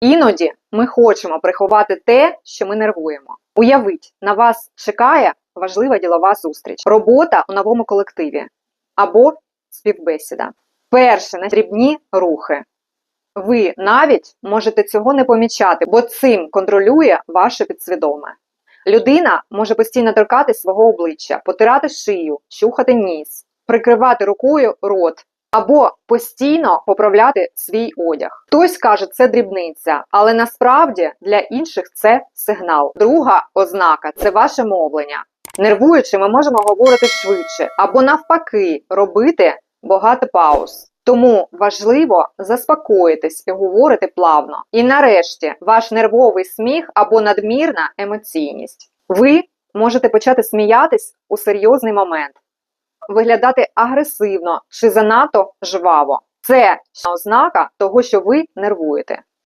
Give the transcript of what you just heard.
Іноді ми хочемо приховати те, що ми нервуємо. Уявіть, на вас чекає важлива ділова зустріч, робота у новому колективі або співбесіда. Перше дрібні рухи. Ви навіть можете цього не помічати, бо цим контролює ваше підсвідоме. Людина може постійно торкати свого обличчя, потирати шию, чухати ніс, прикривати рукою рот або постійно поправляти свій одяг. Хтось каже, це дрібниця, але насправді для інших це сигнал. Друга ознака це ваше мовлення. Нервуючи, ми можемо говорити швидше або навпаки робити багато пауз. Тому важливо заспокоїтись і говорити плавно. І нарешті ваш нервовий сміх або надмірна емоційність. Ви можете почати сміятись у серйозний момент, виглядати агресивно чи занадто жваво. Це ознака того, що ви нервуєте.